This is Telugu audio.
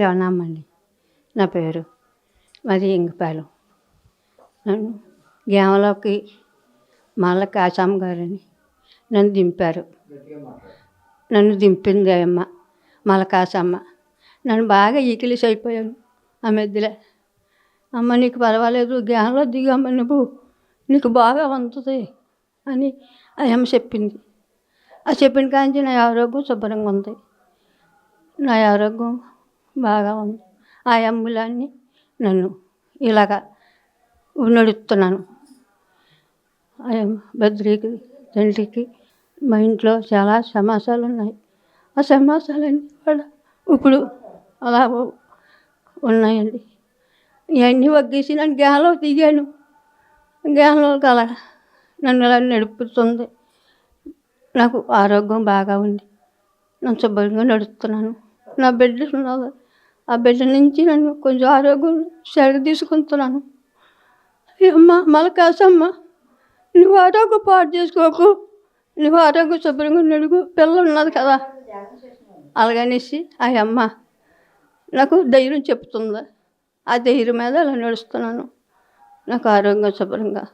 జోనమ్మండి నా పేరు మాది ఇంగపాలెం నన్ను గేమలోకి మళ్ళా కాశమ్మ గారని నన్ను దింపారు. నన్ను దింపింది అమ్మ మళ్ళా కాశమ్మ. నన్ను బాగా ఈకిలిసి అయిపోయాను ఆ మధ్యలో అమ్మ నీకు పర్వాలేదు గేమలో దిగమ్మ నువ్వు. నీకు బాగా ఉంటుంది అని అమ్మ చెప్పింది. ఆ చెప్పిన కాంచి నా ఆరోగ్యం శుభ్రంగా ఉంది. నా ఆరోగ్యం బాగా ఉంది ఆ అమ్ములన్నీ నన్ను ఇలాగా నడుస్తున్నాను బద్రికి తండ్రికి మా ఇంట్లో చాలా సమాసాలు ఉన్నాయి. ఆ సమాసాలన్నీ కూడా ఇప్పుడు అలా ఉన్నాయండి. ఇవన్నీ వగ్గేసి నన్ను గ్యాన్లో దిగాను గేలలో అలా నన్ను అలా నడుపుతుంది. నాకు ఆరోగ్యం బాగా ఉంది. నేను శుభ్రంగా నడుస్తున్నాను నా బిడ్డ ఉన్నది ఆ బిడ్డ నుంచి నన్ను కొంచెం ఆరోగ్యం సరిగా తీసుకుంటున్నాను. అమ్మ మలకాసమ్మ నువ్వు ఆరోగ్యం పాడు చేసుకోకు. నువ్వు ఆరోగ్యం శుభ్రంగా నడుగు. పిల్ల ఉన్నది కదా. అలాగనేసి ఆ అమ్మ నాకు ధైర్యం చెప్తుంది. ఆ ధైర్యం మీద అలా నడుస్తున్నాను. నాకు ఆరోగ్యం శుభ్రంగా.